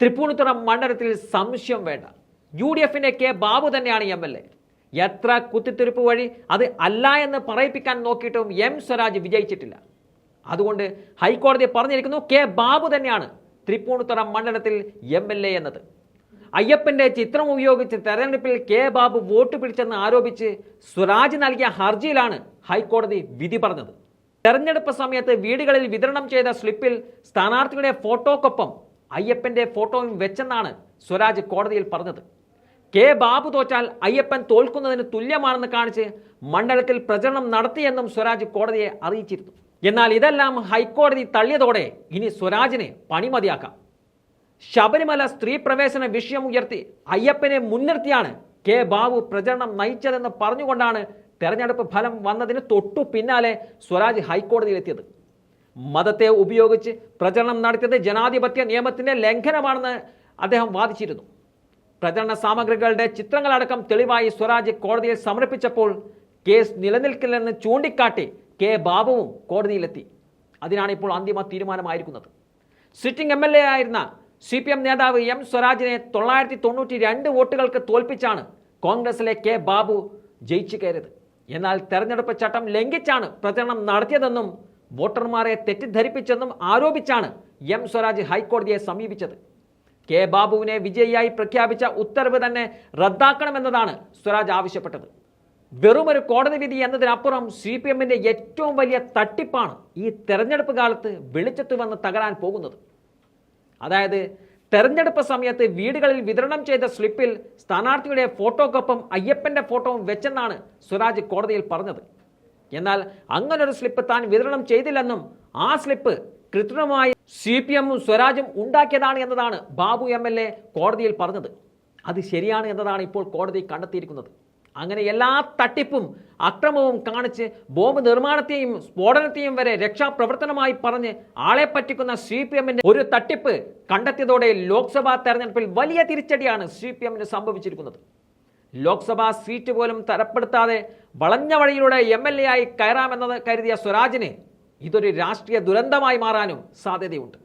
തൃപ്പൂണിത്തുറ മണ്ഡലത്തിൽ സംശയം വേണ്ട. യു ഡി എഫിന്റെ കെ ബാബു തന്നെയാണ് എം എൽ എ. എത്ര കുത്തിത്തിരിപ്പ് വഴി അത് അല്ല എന്ന് പറയിപ്പിക്കാൻ നോക്കിയിട്ടും എം സ്വരാജ് വിജയിച്ചിട്ടില്ല. അതുകൊണ്ട് ഹൈക്കോടതി പറഞ്ഞിരിക്കുന്നു കെ ബാബു തന്നെയാണ് തൃപ്പൂണിത്തുറ മണ്ഡലത്തിൽ എം എൽ എ എന്നത്. അയ്യപ്പന്റെ ചിത്രം ഉപയോഗിച്ച് തെരഞ്ഞെടുപ്പിൽ കെ ബാബു വോട്ട് പിടിച്ചെന്ന് ആരോപിച്ച് സ്വരാജ് നൽകിയ ഹർജിയിലാണ് ഹൈക്കോടതി വിധി പറഞ്ഞത്. തെരഞ്ഞെടുപ്പ് സമയത്ത് വീടുകളിൽ വിതരണം ചെയ്ത സ്ലിപ്പിൽ സ്ഥാനാർത്ഥിയുടെ ഫോട്ടോക്കൊപ്പം അയ്യപ്പന്റെ ഫോട്ടോയും വെച്ചെന്നാണ് സ്വരാജ് കോടതിയിൽ പറഞ്ഞത്. കെ ബാബു തോറ്റാൽ അയ്യപ്പൻ തോൽക്കുന്നതിന് തുല്യമാണെന്ന് കാണിച്ച് മണ്ഡലത്തിൽ പ്രചരണം നടത്തിയെന്നും സ്വരാജ് കോടതിയെ അറിയിച്ചിരുന്നു. എന്നാൽ ഇതെല്ലാം ഹൈക്കോടതി തള്ളിയതോടെ ഇനി സ്വരാജിനെ പണിമതിയാക്കാം ശബരിമല സ്ത്രീ പ്രവേശന വിഷയം ഉയർത്തി അയ്യപ്പനെ മുൻനിർത്തിയാണ് കെ ബാബു പ്രചരണം നയിച്ചതെന്ന് പറഞ്ഞുകൊണ്ടാണ് തെരഞ്ഞെടുപ്പ് ഫലം വന്നതിന് തൊട്ടു പിന്നാലെ സ്വരാജ് ഹൈക്കോടതിയിലെത്തിയത്. മതത്തെ ഉപയോഗിച്ച് പ്രചരണം നടത്തിയത് ജനാധിപത്യ നിയമത്തിന്റെ ലംഘനമാണെന്ന് അദ്ദേഹം വാദിച്ചിരുന്നു. പ്രചരണ സാമഗ്രികളുടെ ചിത്രങ്ങളടക്കം തെളിവായി സ്വരാജ് കോടതിയിൽ സമർപ്പിച്ചപ്പോൾ കേസ് നിലനിൽക്കില്ലെന്ന് ചൂണ്ടിക്കാട്ടി കെ ബാബുവും കോടതിയിലെത്തി. അതിനാണ് ഇപ്പോൾ അന്തിമ തീരുമാനമായിരിക്കുന്നത്. സിറ്റിംഗ് എം എൽ എ ആയിരുന്ന സി പി എം നേതാവ് എം സ്വരാജിനെ തൊള്ളായിരത്തി തൊണ്ണൂറ്റി രണ്ട് വോട്ടുകൾക്ക് തോൽപ്പിച്ചാണ് കോൺഗ്രസിലെ കെ ബാബു ജയിച്ചു കയറിയത്. എന്നാൽ തെരഞ്ഞെടുപ്പ് ചട്ടം ലംഘിച്ചാണ് പ്രചരണം നടത്തിയതെന്നും വോട്ടർമാരെ തെറ്റിദ്ധരിപ്പിച്ചെന്നും ആരോപിച്ചാണ് എം സ്വരാജ് ഹൈക്കോടതിയെ സമീപിച്ചത്. കെ ബാബുവിനെ വിജയിയായി പ്രഖ്യാപിച്ച ഉത്തരവ് തന്നെ റദ്ദാക്കണമെന്നതാണ് സ്വരാജ് ആവശ്യപ്പെട്ടത്. വെറുമൊരു കോടതി വിധി എന്നതിനപ്പുറം സി പി എമ്മിന്റെ ഏറ്റവും വലിയ തട്ടിപ്പാണ് ഈ തെരഞ്ഞെടുപ്പ് കാലത്ത് വെളിച്ചത്ത് വന്ന് തകരാൻ പോകുന്നത്. അതായത് തെരഞ്ഞെടുപ്പ് സമയത്ത് വീടുകളിൽ വിതരണം ചെയ്ത സ്ലിപ്പിൽ സ്ഥാനാർത്ഥിയുടെ ഫോട്ടോക്കൊപ്പം അയ്യപ്പന്റെ ഫോട്ടോവും വെച്ചെന്നാണ് സ്വരാജ് കോടതിയിൽ പറഞ്ഞത്. എന്നാൽ അങ്ങനൊരു സ്ലിപ്പ് താൻ വിതരണം ചെയ്തില്ലെന്നും ആ സ്ലിപ്പ് കൃത്രിമമായി സി പി എമ്മും സ്വരാജും ഉണ്ടാക്കിയതാണ് എന്നതാണ് ബാബു എം എൽ എ കോടതിയിൽ പറഞ്ഞത്. അത് ശരിയാണ് എന്നതാണ് ഇപ്പോൾ കോടതി കണ്ടെത്തിയിരിക്കുന്നത്. അങ്ങനെ എല്ലാ തട്ടിപ്പും അക്രമവും കാണിച്ച് ബോംബ് നിർമ്മാണത്തെയും സ്ഫോടനത്തെയും വരെ രക്ഷാപ്രവർത്തനമായി പറഞ്ഞ് ആളെ പറ്റിക്കുന്ന സി പി എമ്മിന്റെ ഒരു തട്ടിപ്പ് കണ്ടെത്തിയതോടെ ലോക്സഭാ തെരഞ്ഞെടുപ്പിൽ വലിയ തിരിച്ചടിയാണ് സി പി എമ്മിന് സംഭവിച്ചിരിക്കുന്നത്. ലോക്സഭാ സീറ്റ് പോലും തരപ്പെടുത്താതെ വളഞ്ഞ വഴിയിലൂടെ എം എൽ എ ആയി കയറാമെന്നത് കരുതിയ സ്വരാജിന് ഇതൊരു രാഷ്ട്രീയ ദുരന്തമായി മാറാനും സാധ്യതയുണ്ട്.